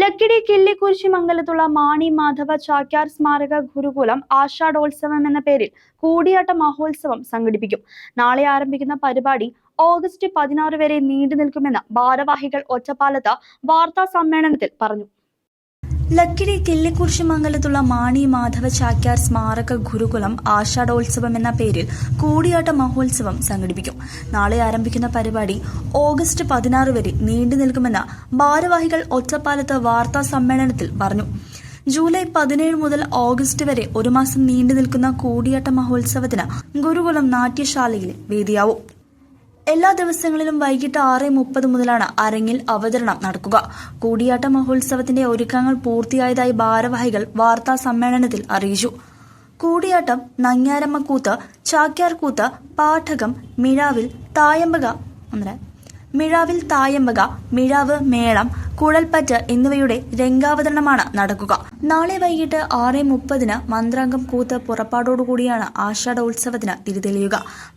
Lakkidi Killikkurussi മംഗലത്തുള്ള Mani Madhava Chakyar സ്മാരക ഗുരുകുലം ആഷാഢോത്സവം എന്ന പേരിൽ കൂടിയാട്ട മഹോത്സവം സംഘടിപ്പിക്കും. നാളെ ആരംഭിക്കുന്ന പരിപാടി ഓഗസ്റ്റ് പതിനാറ് വരെ നീണ്ടു നിൽക്കുമെന്ന് ഭാരവാഹികൾ ഒറ്റപ്പാലത്ത് വാർത്താ സമ്മേളനത്തിൽ പറഞ്ഞു. ലക്കിടി കിള്ളിക്കുറിശി മംഗലത്തുള്ള മാണി മാധവ ചാക്യാർ സ്മാരക ഗുരുകുലം ആഷാഢോത്സവം എന്ന പേരിൽ കൂടിയാട്ട മഹോത്സവം സംഘടിപ്പിക്കും. നാളെ ആരംഭിക്കുന്ന പരിപാടി ഓഗസ്റ്റ് പതിനാറ് വരെ നീണ്ടു നിൽക്കുമെന്ന് ഭാരവാഹികൾ ഒറ്റപ്പാലത്ത് വാർത്താ സമ്മേളനത്തിൽ പറഞ്ഞു. ജൂലൈ പതിനേഴ് മുതൽ ഓഗസ്റ്റ് വരെ ഒരു മാസം നീണ്ടു നിൽക്കുന്ന കൂടിയാട്ട മഹോത്സവത്തിന് ഗുരുകുലം നാട്യശാലയിൽ വേദിയാവും. എല്ലാ ദിവസങ്ങളിലും വൈകിട്ട് ആറ് മുപ്പത് മുതലാണ് അരങ്ങിൽ അവതരണം നടക്കുക. കൂടിയാട്ട മഹോത്സവത്തിന്റെ ഒരുക്കങ്ങൾ പൂർത്തിയായതായി ഭാരവാഹികൾ വാർത്താ സമ്മേളനത്തിൽ അറിയിച്ചു. കൂടിയാട്ടം നങ്ങ്യാരമ്മക്കൂത്ത് ചാക്യാർകൂത്ത് പാഠകം മിഴാവിൽ തായമ്പക മിഴാവിൽ തായമ്പക മിഴാവ് മേളം കുഴൽപ്പറ്റ് എന്നിവയുടെ രംഗാവതരണമാണ് നടക്കുക. നാളെ വൈകിട്ട് ആറ് മുപ്പതിന് മന്ത്രാംഗം കൂത്ത് പുറപ്പാടോടുകൂടിയാണ് ആഷാഢ ഉത്സവത്തിന് തിരിതെളിയുക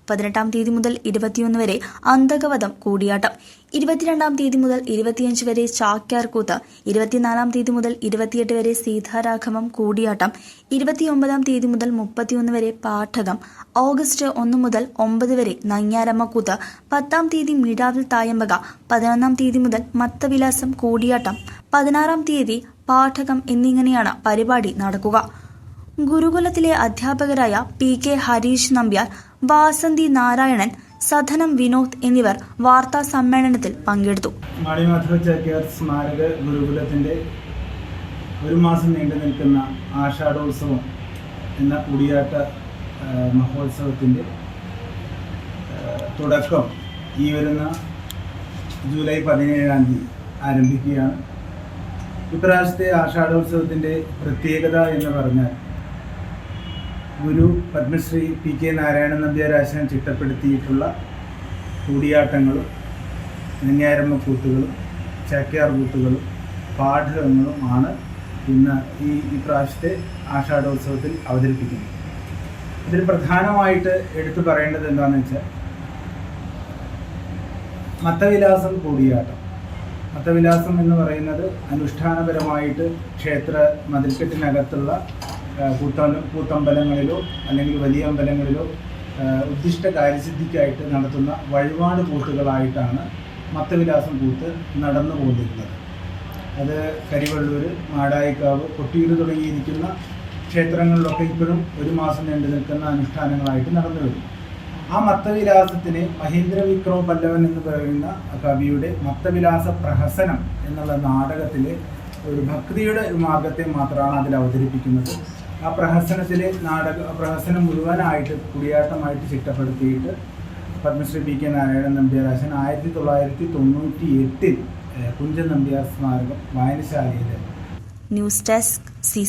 പതിനെട്ടാം തീയതി മുതൽ ഇരുപത്തിയൊന്ന് വരെ അന്തകവധം കൂടിയാട്ടം. ഇരുപത്തിരണ്ടാം തീയതി മുതൽ ഇരുപത്തിയഞ്ച് വരെ ചാക്യാർകൂത്ത് ഇരുപത്തിനാലാം തീയതി മുതൽ ഇരുപത്തിയെട്ട് വരെ സീതാരാഘവം കൂടിയാട്ടം ഇരുപത്തിയൊമ്പതാം തീയതി മുതൽ മുപ്പത്തിയൊന്ന് വരെ പാഠകം ഓഗസ്റ്റ് ഒന്ന് മുതൽ ഒമ്പത് വരെ നങ്ങ്യാരമ്മക്കൂത്ത് പത്താം തീയതി മിഴാവിൽ തായമ്പക പതിനൊന്നാം തീയതി മുതൽ മത്തവിലാസം കൂടിയാട്ടം പതിനാറാം തീയതി പാഠകം എന്നിങ്ങനെയാണ് പരിപാടി നടക്കുക. ഗുരുകുലത്തിലെ അധ്യാപകരായ പി കെ ഹരീഷ് നമ്പ്യാർ വാസന്തി നാരായണൻ സധനം വിനോദ് എന്നിവർ വാർത്താ സമ്മേളനത്തിൽ പങ്കെടുത്തു. മാളിമാധവ ചാക്യാർ സ്മാരക ഗുരുകുലത്തിന്റെ ഒരു മാസം നീണ്ടു നിൽക്കുന്ന ആഷാഢോത്സവം എന്ന കൂടിയാട്ട മഹോത്സവത്തിന്റെ തുടക്കം ഈ വരുന്ന ജൂലൈ പതിനേഴാം തീയതി ആരംഭിക്കുകയാണ്. ഇപ്രാവശ്യത്തെ ആഷാഢോത്സവത്തിന്റെ പ്രത്യേകത എന്ന് പറഞ്ഞാൽ ഗുരു പത്മശ്രീ പി കെ നാരായണൻ നമ്പ്യാരാശാൻ ചിട്ടപ്പെടുത്തിയിട്ടുള്ള കൂടിയാട്ടങ്ങളും നെഞ്ഞാരമ്മ കൂത്തുകളും ചാക്യാർ കൂത്തുകളും പാഠകങ്ങളും ആണ് ഇന്ന് ഈ പ്രാവശ്യത്തെ ആഷാഢോത്സവത്തിൽ അവതരിപ്പിക്കുന്നത്. ഇതിൽ പ്രധാനമായിട്ട് എടുത്തു പറയേണ്ടത് എന്താണെന്ന് വെച്ചാൽ മത്തവിലാസം കൂടിയാട്ടം. മത്തവിലാസം എന്ന് പറയുന്നത് അനുഷ്ഠാനപരമായിട്ട് ക്ഷേത്ര മതിൽക്കെട്ടിനകത്തുള്ള കൂത്തം കൂട്ടമ്പലങ്ങളിലോ അല്ലെങ്കിൽ വലിയ അമ്പലങ്ങളിലോ ഉദ്ദിഷ്ട കാര്യസിദ്ധിക്കായിട്ട് നടത്തുന്ന വഴിപാട് കൂത്തുകളായിട്ടാണ് മത്തവിലാസം കൂത്ത് നടന്നു പോന്നിരുന്നത്. അത് കരിവള്ളൂർ മാടായിക്കാവ് കൊട്ടിയൂർ തുടങ്ങിയിരിക്കുന്ന ക്ഷേത്രങ്ങളിലൊക്കെ ഇപ്പോഴും ഒരു മാസം നീണ്ടു നിൽക്കുന്ന അനുഷ്ഠാനങ്ങളായിട്ട് നടന്നു വരും. ആ മത്തവിലാസത്തിന് മഹേന്ദ്ര വിക്രമ പല്ലവൻ എന്ന് പറയുന്ന കവിയുടെ മത്തവിലാസ പ്രഹസനം എന്നുള്ള നാടകത്തിലെ ഒരു ഭക്തിയുടെ ഒരു മാർഗത്തെ മാത്രമാണ് അതിൽ അവതരിപ്പിക്കുന്നത്. ആ പ്രഹസനത്തിൽ നാടക പ്രഹസനം മുഴുവനായിട്ട് കുടിയാട്ടമായിട്ട് ചിട്ടപ്പെടുത്തിയിട്ട് പത്മശ്രീ പി കെ നാരായണൻ നമ്പ്യാരാശൻ ആയിരത്തി തൊള്ളായിരത്തി തൊണ്ണൂറ്റി എട്ടിൽ കുഞ്ചൻ നമ്പ്യാർ സ്മാരകം വായനശാലയിൽ ന്യൂസ് ഡെസ്ക് സി